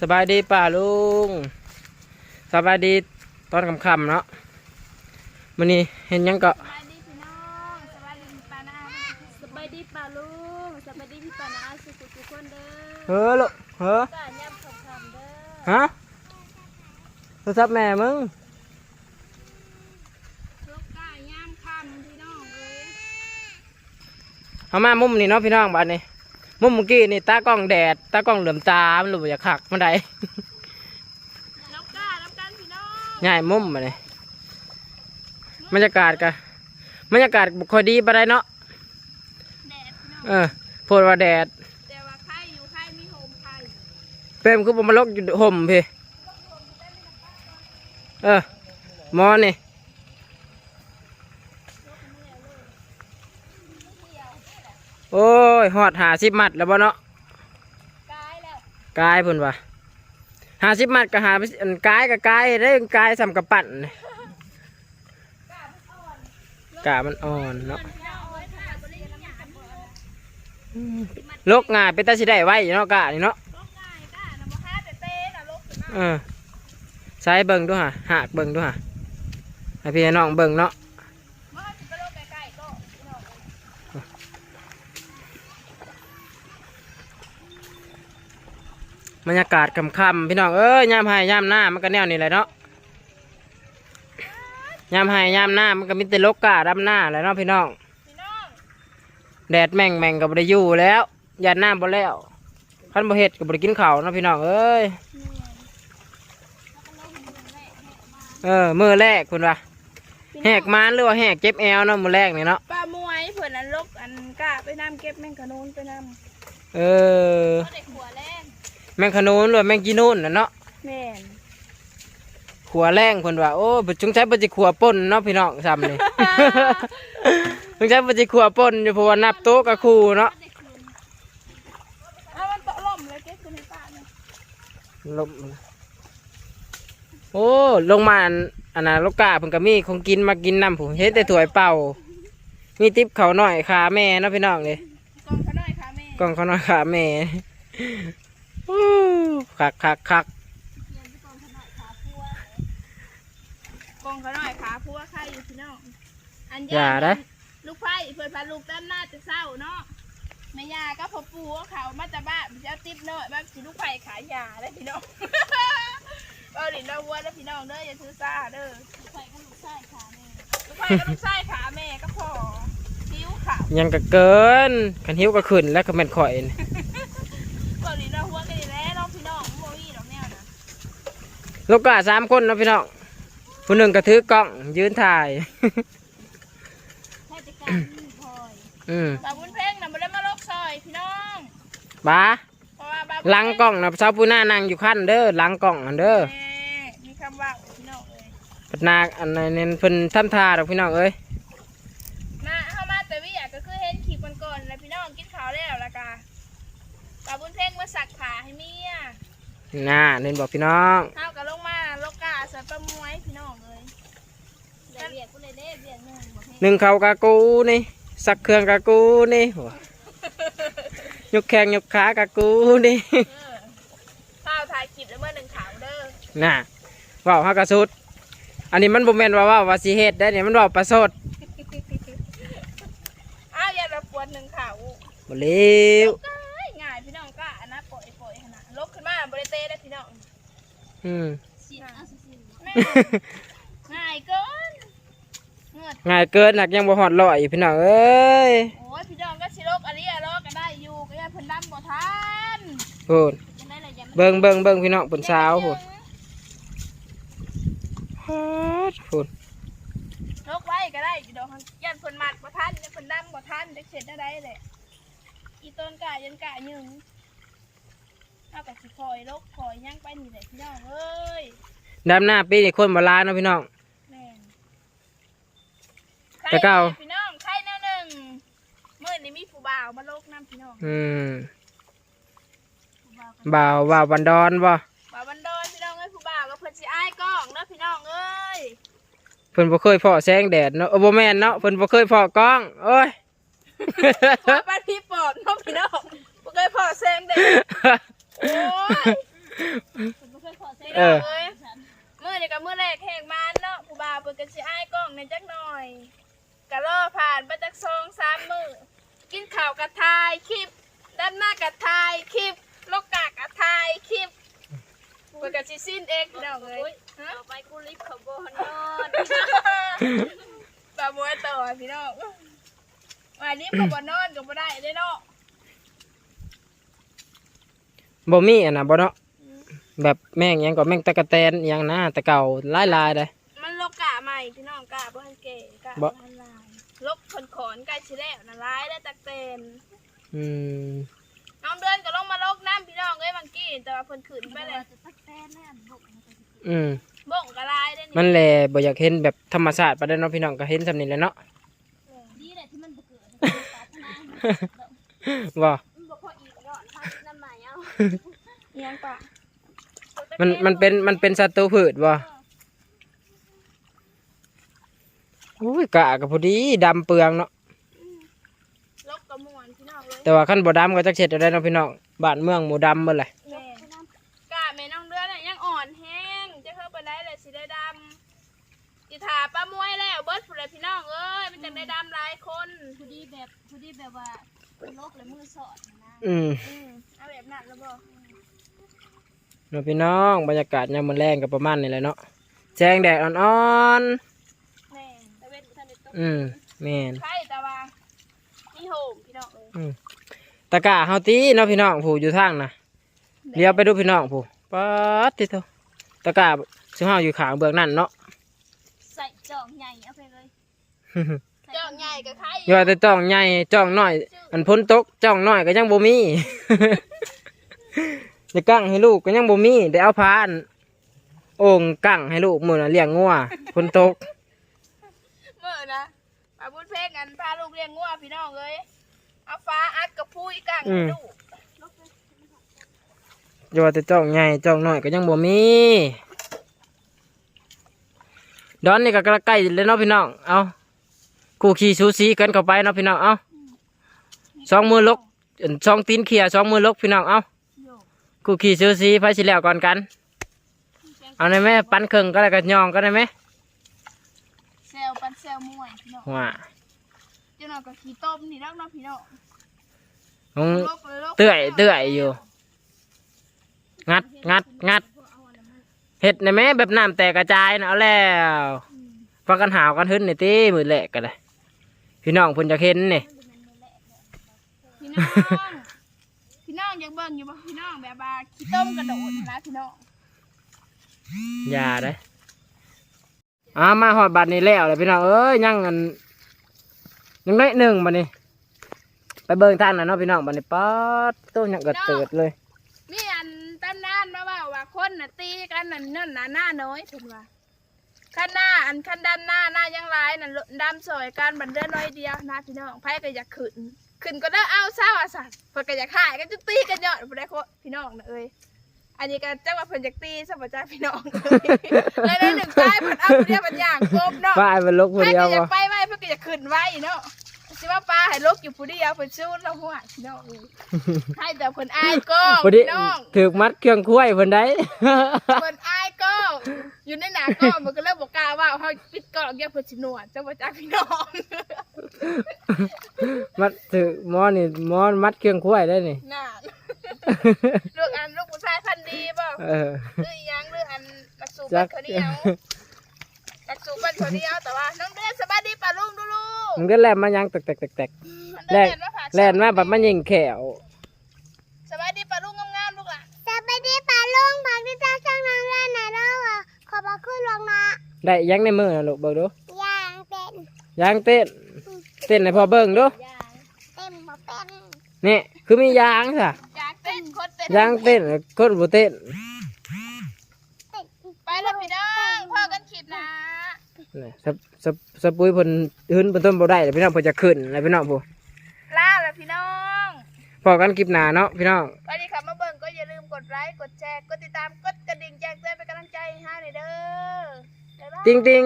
สบายดีป่าลุงสบายดีตอนค่ำๆเนาะมันนี้เห็นหยังก็สบายดีพี่น้องสบายดีพี่ปานาสบายดีป่าลุงสบายดีพี่ปานาสุขทุกคนเด้อเฮ้อลูกเฮ้อก้าย่ำคำคำเด้อฮะโทรศัพท์แม่มึงลูกก้าย่ำคำพี่น้องเอ้ยเอามามุมนี่เนาะพี่น้องบ้านนี้มุม เมื่อกี้นี่ตากล้องแดด ตากล้องเหลื่อมตา มันหลุดอยากขักมันได้ลูกก้ารับกันพี่น้องง่ายมุมมาเลยบรรยากาศกะบรรยากาศบุคอยดีปะได้เนาะแดดพี่น้องเออพูดว่าแดดแต่ว่าไข่อยู่ไข่มีโฮมไข่เป้มคือผมมาลกอยู่ห่มพี่เออหมอนี่โอ้ ยหอดหาสิบมัดแล้วบ่เนาะกายแล้วกายเพิ่นว่าหาสิบมัดก็หาไปสิอันกายกับกายได้กายสำกับปั่นนี่กามันอ่อนเนาะพี่น้องเอ้ยค่ะบริยังกันบ่ลกง่ายเป็นตาสิได้ไว้เนาะกะนี่เนาะลูกง่ายก้านะบ่ห้าแต่เต้น่ะลูกขึ้นมาเออใช้เบิ่งด้วยฮะหากเบิ่งด้วยฮะให้พี่น้องเบิ่งเนาะ เมื่อสิไปลูกใกล้ๆก็พี่น้องเอ้ย บรรยากาศค่ำๆพี่น้องเอ้ยยามให้ยามหน้ามันก็แนวนี้แหละเนาะยามให้ยามหน้ามันก็มีแต่ลกกาดำหน้าแหละเนาะพี่น้องพี่น้องแดดแม่งแม่งกับบริยูแล้วยันน้ำบ่แล้วขันบ่เฮ็ดกับบริกินข้าวเนาะพี่น้องเอ้ยเออมือแรกคุณว่าแหกมานหรือว่าแหกเจ็บแอวเนาะมือแรกนี่เนาะปลามวยเพื่อนอันลกอันกะไปน้ำเก็บแมงกะนูนไปน้ำเออก็ได้ขัว แรงแมงขนูนหรือว่าแมงกีนูนน่ะเนาะแม่นขัวแรงคนว่าโอ้บ่จงใช้บ่จิขัวป่นเนาะพี่น้องซ้ำนี่ จงใช้บ่จิขัวป่นอยู่เพราะว่านับโต๊ะกับครูเนาะเอามันตกล่มเลยเก็บขึ้นในป่าเนี่ยลมโอ้ลงมาอันอันน่ะลูกกาเพิ่นก็มีของกินมากินน้ำผู้เฮ็ดแต่ถ้วยเป่า มีติ๊บเขาวหน่อยขาแม่เนาะพี่น้องเลยกองเขาหน่อยค่ะแม่กล่องเขาวหน่อยขาแม่อู้ คักคักคักกองเขาหน่อยขาพัวใครอยู่พี่น้องอันอย่าได้ลูกไผ่เพื่อนพาลูกด้านหน้าจะเศร้าเนาะแม่ยาก็พอปูเอาเขามาจากบ้านมันจะเอาติ๊บเนาะแบบสิลูกไผ่ขายยาได้พี่น้องเอาดินเราวัวแล้วพี่น้องเด้ออย่าซื้อซ่าเด้อลูกไผ่ก็ลูกไส้ขาแม่ลูกไผ่ก็ลูกไส้ขาแม่ก็พอดิ้วขาวยังก็เกินขันหิวก็ขึ้นแล้วก็แม่นข่อยนี่ ก็ดินเราวัวกันดีแล้วน้องพี่น้องโมวี่ดอกแนวนะ ลูกกาสามคนเนาะพี่น้องผู้หนึ่งก็ถือกล้องยืนถ่าย ให้จัดการพลอยอืมบาบุญเพ่งนะมาได้มาลกซอยพี่น้องบ้าเพราะว่าบาบุญหลังกล้องนะชาวปูหน้านั่งอยู่ขั้นเด้อหลังกล้องอันเด้อ แม่มีคำว่าพี่น้องเอ้ยพัฒนาอันนั้นเพิ่นทำท่าดอกพี่น้องเอ้ยมาเข้ามาแต่วิอยากก็คือเห็นขีบก่อนๆแล้วพี่น้องกินข้าวแล้วละกาบาบุญเพ่งมาสักขาให้เมีย น่าเน้นบอกพี่น้องเท้ากับลงมาลกกาสัตว์ประมวยพี่น้องเอ้ยเดี๋ยวเบียดกูเลยเด้เบียดหนึ่งบอกให้หนึ่งเขากากูนี่สักเครื่องกากูนี่โหยกแข้งยกขากากูนี่ เออข้าวถ่ายคลิปแล้วเมื่อหนึ่งขาวเด้อน่ะว่าวฮักกระสุด อันนี้มันบ่แม่นว่าว่าวว่าสิเฮ็ดได้เนี่ยมันว่าวประสดอ้าวอย่าระปวดหนึ่งขาวบ่เร็วง่ายง่า อืมแม่ง่ายเกินเงือดง่ายเกินหนักยังบ่ฮอดร้อยพี่น้องเอ้ยโอ้ยพี่น้องก็ชิโลกอะไรอะโลกก็ได้อยู่ก็ยังเพิ่นดำบ่ทันโพูดยังได้เลยยังเบิ่งเบิ่งเบิ่งพี่น้องเพิ่นสาวโพูดพูดโลกไว้ก็ได้อยู่ดอกยันเพิ่นมัดบ่ทันยันเพิ่นดำบ่ทันจะเสร็จได้แหละอีต้นกายันกาหยึงเอากับสิคอยโลกคอยย่างไปนี่แหละพี่น้องเอ้ยดำหน้าปีนี่คนบ่ลาเนาะพี่น้อง แม่นแต่เก้าพี่น้องใครแนวหนึ่งมื่อนี้มีผู้บ่าวมาโลกน้ำพี่น้องอืมผู้บ่าวกันบ่าวบ่าวบันดอนบ่บ่าวบันดอนพี่น้องเอ้ยผู้บ่าวก็เพิ่นสิอ้ายกล้องเด้อพี่น้องเอ้ยเพิ่นบ่เคยพอแสงแดดเนาะเออบ่แม่นเนาะเพิ่นบ่เคยพอกล้องโอ้ย ขอบ้านพี่ปอบเนาะพี่น้องบ่เคยพอแซงเด้อ โอ้ยน้องเอ้ยมื้อนี้ก็มื้อแรกแหกมันเนาะผู้บ่าวเพิ่นก็สิอ้ายกล้องในจักหน่อยก็รอผ่านไปจักสองสามมื้อกินข้าวกะทายคลิปด้านหน้ากะทายคลิปโลกกากะทายคลิปเพิ่นก็สิสิ้นเองพี่น้องเอ้ยฮะต่อไปกูลิฟต์เขาบ่นอนปลาบัวต่อพี่น้องวันนี้ก็บ่นอนก็บ่ได้เด้เนาะ บ่มีอันน่ะบ่เนาะแบบแม่งหยังก็แม่งตะกะแตนอหยังนะแต่เก่าหลายๆเด้ มันลกกะใหม่พี่น้องกะบ่ทันเก๋กะบ่ บ่ทันลายลกคนขอนใกล้สิแล้วน่ะร้ายแล้วตักเตนอืมน้องเดือนก็ลงมาลกน้ำพี่น้องเอ้ยบางกี้แต่ว่าเพิ่นขึ้นไปเลยจะตักแตนแน่นบกอืมบ่งก็ร้ายได้มันนี่แลบ่อยากเห็นแบบธรรมชาติปานใดเนาะพี่น้องก็เห็นซำนี้แหละเนาะ ดีแหละที่มันบ่เกิดปรารถนาบ่ มันบ่พออีกดอกพักน้ำให ม่เอาเอียงปะมันมันเป็นมันเป็นศัตรูพืชบ่โอ้ยกะก็พอดีดำเปลืองเนาะลกกระมวนพี่น้องเลยแต่ว่าคันบ่ดำก็จักเฮ็ดได้เนาะพี่น้องบ้านเมืองหมู่ดำเบิดแหละแม่กะแม่น้องเดือนน่ะยังอ่อนแห้งจะเข้าไปได้เลยสิได้ดำอีถาป้ามวยแล้วเบิดผู้ใดพี่น้องเอ้ยมันจังได้ดำหลายคนพอดีแบบพอดีแบบว่าโลกและมือสอดนะอืม อืมเอาแบบ นั้นแล้วบ่เนาะพี่น้องบรรยากาศยามมื้อแลงก็ประมาณนี้แหละเนาะแสงแดดอ่อนแม่ตะเวนบ่ทันได้ตกๆอืมแม่น ใช่แต่ว่ามีโฮมพี่น้องเอ้ยตะกะเฮาตีเนาะพี่น้องผู้อยู่ทางน่ะเลี้ยวไปดูพี่น้องผู้ป๊าดติโตตะกะซึ่งเฮาอยู่ข้างเบื้องนั่นเนาะ ใส่จอกใหญ่เอาไปเลยเจ้าใหญ่กับใครอย่าแต่จ้องใหญ่จ้องน้อย อันพ้นตกจ้องน้อยก็ยังบ่มี จะกั้งให้ลูกก็ยังบ่มีได้เอาพาอันโอ่งกั้งให้ลูกมื้อน่ะเลี้ยงงัวพ้นตกเมื่อนะป้าบุญเพ่งกันพาลูกเลี้ยงงัวพี่น้องเอ้ยเอาฟ้าอัดกับพุ้ยกังให้ลูกอย่าว่าแต่จ้องใหญ่จ้องน้อยก็ยังบ่มีดอนนี่ก็ใกล้เลยเนาะพี่น้องเอาคู่ขี่สูสีกันเข้าไปเนาะพี่น้องเอาสองมือลกอั่นสองตีนเขี่ยสองมือลกพี่น้องเอา คู่ขี่สูสีไปสิแล้วก่อนกัน เอาได้ไหมปันเครึ่งก็ได้กันยองก็ได้ไหมเซลปันเซลมวยพี่น้องว่าเจ้าหน่อยก็ขี้ต้มนี่นักเนาะพี่น้องของลกเลยลกเตื้อยเตื้อยอยู่ งัดงัดงัดเห็ดในแม่แบบน้ำแตกกระจายนะเอาแล้วพากันหาวกันหึ้นในตีมือแหลกกันเลยพี่น้องเพิ่นจะเห็นนี่ พี่น้องพี่น้องอยากเบิ่งอยู่บ่พี่น้องแบบว่าขี้ต้มกระโดดนะพี่น้องอย่าได้อามาหอดบัตรนี้แล้วเลยพี่น้องเอ้ยยังอันยังน้อยหนึ่งบัดนี้ ไปเบิ่งท่านนะเนาะพี่น้องบัดนี้ป๊อดตู้ยังกระเติดเลย มีอันตำนานมาว่าว่าคนน่ะตีกันนั่นนั่นน่ะหน้าน้อยเพิ่นว่าขันหน้าอันขันด้านหน้าหน้ายังหลายนั่นดำสวยกันบันเดือนน้อยเดียวนะพี่น้องไผก็อยากขึ้น ขึ้นก็ได้เอาเศร้าอะสัตว์เพิ่นก็อยากขายก็จะตีกันยอดบ่ได้โคพี่น้องนะเอ้ยอันนี้ก็จังว่าเพิ่นอยากตีซะบ่จ้าพี่น้องเอ้ยเลยได้หนึ่งตายเพิ่นเอาผู้เดียวมันย่างกบเนาะป้ายมันลกผู้ไผเดียวก็อยาบ่กไปไว้เพิ่นก็อยากขึ้นไว้เนาะสิว่าปลาให้ลกอยู่ผู้เดียวเพิ่นสู้เราหัวพี่น้องเอ้ยให้แต่เพิ่นอายก็พอดีพี่น้องถือมัดเครื่องคุ้ยเพิ่นได้ เพิ่นอายก็ อยู่ในหน้ากล้องมันก็เลยบอกกล้าว่าเฮาปิดกล้องเดี๋ยวเพิ่นสิหนวดจังว่าจ้าพี่น้องมัดถือหมอนนี่หมอนมัดเครื่องคุ้ยได้นี่ น่ะลูกอันลูกผู้ชายพันธุ์ดีบ่เออ หรืออีหยังหรืออันหลักสูตรจับักนเขาวเหนียวหลักสูตรบันเขาวเหนียวแต่ว่าน้องเดือนสบายดีป่ะลุงดูลูกมึงก็แล่นมายังแตกแตกแตกแตกมันแล่เดินนมาผ่าแล่นมาแบบมันยิงแขวสบายดีป่ะลุงงามๆลูกล่ะ จะไปดีป่าลุงพักที่จะช่างน้ำเล่นไหนแล้วอะ ขอบคุณลงมาได้ยังในมือนะลูกเบิ่งดูย่างเป็นยางเต้นเต้นให้พอเบิ่งดูย่างเต็มบ่เป็นนี่คือมียางซะอยากเต้นโคตรเต้นยางเต้นคนบ่เต้นเต็มไปแล้วพี่น้องพ่อกันคลิปนะนี่สะสะสะปุ้ยเพิ่นหื้นเพิ่นต้นบ่ได้แล้วพี่น้องเพิ่นจะขึ้นแล้วพี่น้องผู้ลาแล้วพี่น้องพอกันคลิปหน้าเนาะพี่น้องไปดีค่ะมาเบิ่งก็อย่าลืมกดไลค์ กดแชร์ กดติดตาม กดกระดิ่งแจ้งเตือนเป็นกำลังใจให้หน่อยเด้อบ๊ายบาย ติงติง